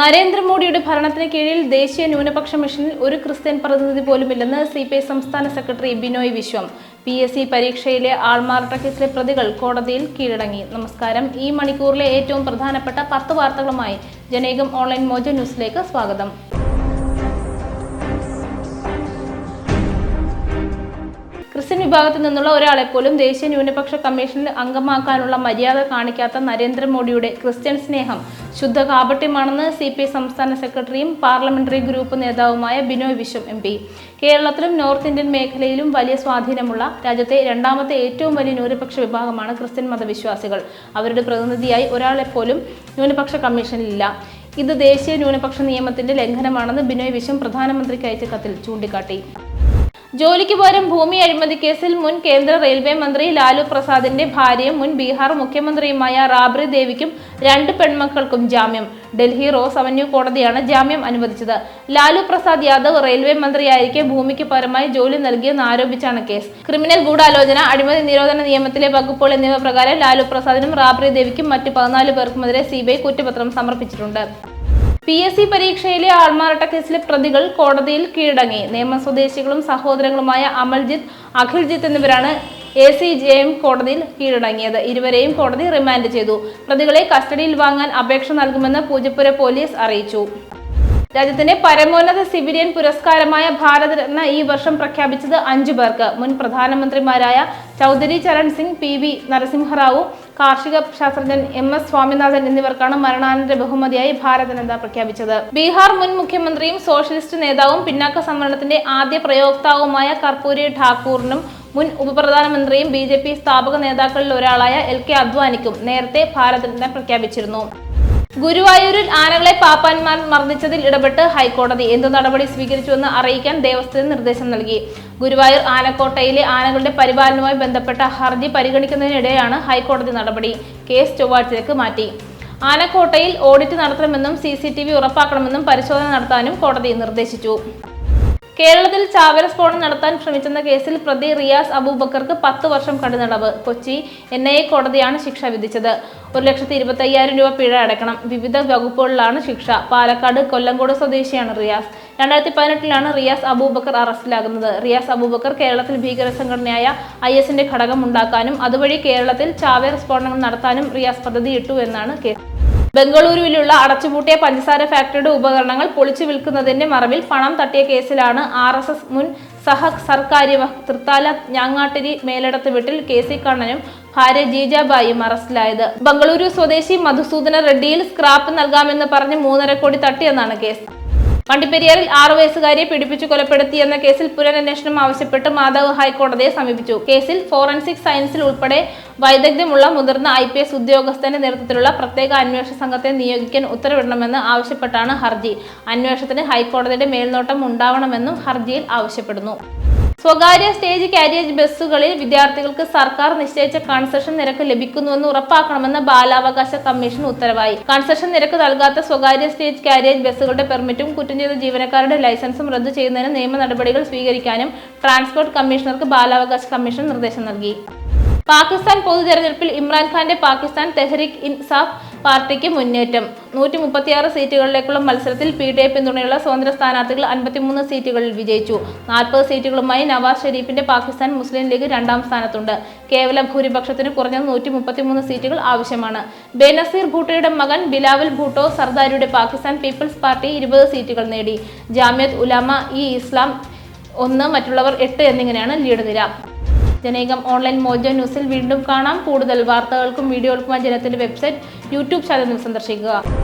നരേന്ദ്രമോദിയുടെ ഭരണത്തിന് കീഴിൽ ദേശീയ ന്യൂനപക്ഷ മിഷനിൽ ഒരു ക്രിസ്ത്യൻ പ്രതിനിധി പോലുമില്ലെന്ന് സി പി ഐ സംസ്ഥാന secretary Binoy Viswam. P S C പരീക്ഷയിലെ ആൾമാറാട്ട കേസിലെ പ്രതികൾ കോടതിയിൽ കീഴടങ്ങി. നമസ്കാരം. ഈ മണിക്കൂറിലെ ഏറ്റവും പ്രധാനപ്പെട്ട പത്ത് വാർത്തകളുമായി ജനേകം ഓൺലൈൻ മോജ ന്യൂസിലേക്ക് സ്വാഗതം. ക്രിസ്ത്യൻ വിഭാഗത്തിൽ നിന്നുള്ള ഒരാളെ പോലും ദേശീയ ന്യൂനപക്ഷ കമ്മീഷനിൽ അംഗമാക്കാനുള്ള മര്യാദ കാണിക്കാത്ത നരേന്ദ്രമോദിയുടെ ക്രിസ്ത്യൻ സ്നേഹം ശുദ്ധ കാപട്യമാണെന്ന് സി പി ഐ സംസ്ഥാന സെക്രട്ടറിയും പാർലമെന്ററി ഗ്രൂപ്പ് നേതാവുമായ ബിനോയ് വിശ്വം എം പി. കേരളത്തിലും നോർത്ത് ഇന്ത്യൻ മേഖലയിലും വലിയ സ്വാധീനമുള്ള രാജ്യത്തെ രണ്ടാമത്തെ ഏറ്റവും വലിയ ന്യൂനപക്ഷ വിഭാഗമാണ് ക്രിസ്ത്യൻ മതവിശ്വാസികൾ. അവരുടെ പ്രതിനിധിയായി ഒരാളെപ്പോലും ന്യൂനപക്ഷ കമ്മീഷനിലില്ല. ഇത് ദേശീയ ന്യൂനപക്ഷ നിയമത്തിന്റെ ലംഘനമാണെന്ന് ബിനോയ് വിശ്വം പ്രധാനമന്ത്രിക്ക് അയച്ച കത്തിൽ ചൂണ്ടിക്കാട്ടി. ജോലിക്ക് പകരം ഭൂമി അഴിമതി കേസിൽ മുൻ കേന്ദ്ര റെയിൽവേ മന്ത്രി ലാലു പ്രസാദിന്റെ ഭാര്യയും മുൻ ബീഹാർ മുഖ്യമന്ത്രിയുമായ റാബ്രി ദേവിക്കും രണ്ട് പെൺമക്കൾക്കും ജാമ്യം. ഡൽഹി റോസ് അവന്യൂ കോടതിയാണ് ജാമ്യം അനുവദിച്ചത്. ലാലു പ്രസാദ് യാദവ് റെയിൽവേ മന്ത്രിയായിരിക്കെ ഭൂമിക്ക് പരമായി ജോലി നൽകിയെന്ന് ആരോപിച്ചാണ് കേസ്. ക്രിമിനൽ ഗൂഢാലോചന അഴിമതി നിരോധന നിയമത്തിലെ വകുപ്പുകൾ എന്നിവ പ്രകാരം ലാലു പ്രസാദിനും റാബ്രി ദേവിക്കും മറ്റ് പതിനാല് പേർക്കുമെതിരെ സിബിഐ കുറ്റപത്രം സമർപ്പിച്ചിട്ടുണ്ട്. പി എസ് സി പരീക്ഷയിലെ ആൾമാറാട്ട കേസിലെ പ്രതികൾ കോടതിയിൽ കീഴടങ്ങി. നിയമ സ്വദേശികളും സഹോദരങ്ങളുമായ അമൽജിത്ത് അഖിൽജിത്ത് എന്നിവരാണ് എ സി ജെ എം കോടതിയിൽ കീഴടങ്ങിയത്. ഇരുവരെയും കോടതി റിമാൻഡ് ചെയ്തു. പ്രതികളെ കസ്റ്റഡിയിൽ വാങ്ങാൻ അപേക്ഷ നൽകുമെന്ന് പൂജപ്പുര പോലീസ് അറിയിച്ചു. രാജ്യത്തിന്റെ പരമോന്നത സിവിലിയൻ പുരസ്കാരമായ ഭാരതരത്ന ഈ വർഷം പ്രഖ്യാപിച്ചത് അഞ്ചു പേർക്ക്. മുൻ പ്രധാനമന്ത്രിമാരായ ചൗധരി ചരൺ സിംഗ് പി വി നരസിംഹറാവു കാർഷിക ശാസ്ത്രജ്ഞൻ എം എസ് സ്വാമിനാഥൻ എന്നിവർക്കാണ് മരണാനന്തര ബഹുമതിയായി ഭാരതനന്ദ പ്രഖ്യാപിച്ചത്. ബീഹാർ മുൻ മുഖ്യമന്ത്രിയും സോഷ്യലിസ്റ്റ് നേതാവും പിന്നാക്ക സംവരണത്തിന്റെ ആദ്യ പ്രയോക്താവുമായ കർപ്പൂരി ഠാക്കൂറിനും മുൻ ഉപപ്രധാനമന്ത്രിയും ബി സ്ഥാപക നേതാക്കളിൽ ഒരാളായ എൽ കെ അദ്വാനിക്കും നേരത്തെ ഭാരതരത്ന പ്രഖ്യാപിച്ചിരുന്നു. ഗുരുവായൂരിൽ ആനകളെ പാപ്പാന്മാർ മർദ്ദിച്ചതിൽ ഇടപെട്ട് ഹൈക്കോടതി എന്തു നടപടി സ്വീകരിച്ചുവെന്ന് അറിയിക്കാൻ ദേവസ്വത്തിന് നിർദ്ദേശം നൽകി. ഗുരുവായൂർ ആനക്കോട്ടയിലെ ആനകളുടെ പരിപാലനവുമായി ബന്ധപ്പെട്ട ഹർജി പരിഗണിക്കുന്നതിനിടെയാണ് ഹൈക്കോടതി നടപടി കേസ് ചൊവ്വാഴ്ചയ്ക്ക് മാറ്റി. ആനക്കോട്ടയിൽ ഓഡിറ്റ് നടത്തണമെന്നും സി ഉറപ്പാക്കണമെന്നും പരിശോധന നടത്താനും കോടതി നിർദ്ദേശിച്ചു. കേരളത്തിൽ ചാവേർ സ്ഫോടനം നടത്താൻ ശ്രമിച്ചെന്ന കേസിൽ പ്രതി റിയാസ് അബൂബക്കർക്ക് പത്ത് വർഷം കടുതടവ് കൊച്ചി എൻ ഐ എ കോടതിയാണ് ശിക്ഷ വിധിച്ചത്. ഒരു ലക്ഷത്തി ഇരുപത്തി അയ്യായിരം രൂപ പിഴ അടക്കണം വിവിധ വകുപ്പുകളിലാണ് ശിക്ഷ. പാലക്കാട് കൊല്ലങ്കോട് സ്വദേശിയാണ് റിയാസ്. രണ്ടായിരത്തി പതിനെട്ടിലാണ് റിയാസ് അബൂബക്കർ അറസ്റ്റിലാകുന്നത്. റിയാസ് അബൂബക്കർ കേരളത്തിൽ ഭീകര സംഘടനയായ ഐ എസിന്റെ ഘടകം ഉണ്ടാക്കാനും അതുവഴി കേരളത്തിൽ ചാവേർ സ്ഫോടനങ്ങൾ നടത്താനും റിയാസ് പദ്ധതിയിട്ടു എന്നാണ് കേസ് ബംഗളൂരുവിലുള്ള അടച്ചുപൂട്ടിയ പഞ്ചസാര ഫാക്ടറിയുടെ ഉപകരണങ്ങൾ പൊളിച്ചു വിൽക്കുന്നതിന്റെ മറവിൽ പണം തട്ടിയ കേസിലാണ് ആർ എസ് എസ് മുൻ സഹ സർക്കാരി തൃത്താല ഞാങ്ങാട്ടിരി മേലടത്ത് വീട്ടിൽ കെ സി കണ്ണനും ഭാര്യ ജീജാബായിയും അറസ്റ്റിലായത്. ബംഗളൂരു സ്വദേശി മധുസൂദന റെഡ്ഡിയിൽ സ്ക്രാപ്പ് നൽകാമെന്ന് പറഞ്ഞ് മൂന്നര കോടി തട്ടിയെന്നാണ് കേസ്. വണ്ടിപ്പെരിയാറിൽ ആറു വയസ്സുകാരിയെ പീഡിപ്പിച്ചു കൊലപ്പെടുത്തിയെന്ന കേസിൽ പുനരന്വേഷണം ആവശ്യപ്പെട്ട് മാധവ് ഹൈക്കോടതിയെ സമീപിച്ചു. കേസിൽ ഫോറൻസിക് സയൻസിൽ ഉൾപ്പെടെ വൈദഗ്ധ്യമുള്ള മുതിർന്ന ഐ പി എസ് ഉദ്യോഗസ്ഥന്റെ നേതൃത്വത്തിലുള്ള പ്രത്യേക അന്വേഷണ സംഘത്തെ നിയോഗിക്കാൻ ഉത്തരവിടണമെന്ന് ആവശ്യപ്പെട്ടാണ് ഹർജി. അന്വേഷണത്തിന് ഹൈക്കോടതിയുടെ മേൽനോട്ടം ഉണ്ടാവണമെന്നും ഹർജിയിൽ ആവശ്യപ്പെടുന്നു. സ്വകാര്യ സ്റ്റേജ് കാരിയേജ് ബസ്സുകളിൽ വിദ്യാർത്ഥികൾക്ക് സർക്കാർ നിശ്ചയിച്ച കൺസെഷൻ നിരക്ക് ലഭിക്കുന്നുവെന്ന് ഉറപ്പാക്കണമെന്ന് ബാലാവകാശ കമ്മീഷൻ ഉത്തരവായി. കൺസെഷൻ നിരക്ക് നൽകാത്ത സ്വകാര്യ സ്റ്റേജ് കാരിയേജ് ബസ്സുകളുടെ പെർമിറ്റും കുറ്റം ചെയ്ത ജീവനക്കാരുടെ ലൈസൻസും റദ്ദു ചെയ്യുന്നതിന് നിയമ നടപടികൾ സ്വീകരിക്കാനും ട്രാൻസ്പോർട്ട് കമ്മീഷണർക്ക് ബാലാവകാശ കമ്മീഷൻ നിർദ്ദേശം നൽകി. പാകിസ്ഥാൻ പൊതു തെരഞ്ഞെടുപ്പിൽ ഇമ്രാൻഖാന്റെ പാകിസ്ഥാൻ തെഹ്രിക് ഇൻസാഫ് പാർട്ടിക്ക് മുന്നേറ്റം. നൂറ്റി മുപ്പത്തിയാറ് സീറ്റുകളിലേക്കുള്ള മത്സരത്തിൽ പി ഡി എ പിന്തുണയുള്ള സ്വതന്ത്ര സ്ഥാനാർത്ഥികൾ അൻപത്തിമൂന്ന് സീറ്റുകളിൽ വിജയിച്ചു. നാൽപ്പത് സീറ്റുകളുമായി നവാസ് ഷെരീഫിന്റെ പാകിസ്ഥാൻ മുസ്ലിം ലീഗ് രണ്ടാം സ്ഥാനത്തുണ്ട്. കേവല ഭൂരിപക്ഷത്തിന് കുറഞ്ഞത് നൂറ്റി മുപ്പത്തിമൂന്ന് സീറ്റുകൾ ആവശ്യമാണ്. ബേനസീർ ഭൂട്ടോയുടെ മകൻ ബിലാവൽ ഭൂട്ടോ സർദാരിയുടെ പാകിസ്ഥാൻ പീപ്പിൾസ് പാർട്ടി ഇരുപത് സീറ്റുകൾ നേടി. ജാമ്യത്ത് ഉലാമ ഇ ഇസ്ലാം ഒന്ന് മറ്റുള്ളവർ എട്ട് എന്നിങ്ങനെയാണ് ലീഡ് നിര. ജനേകം ഓൺലൈൻ മോജോ ന്യൂസിൽ വീണ്ടും കാണാം. കൂടുതൽ വാർത്തകൾക്കും വീഡിയോകൾക്കുമായി ജനത്തിന്റെ വെബ്സൈറ്റ് യൂട്യൂബ് ചാനൽ സന്ദർശിക്കുക.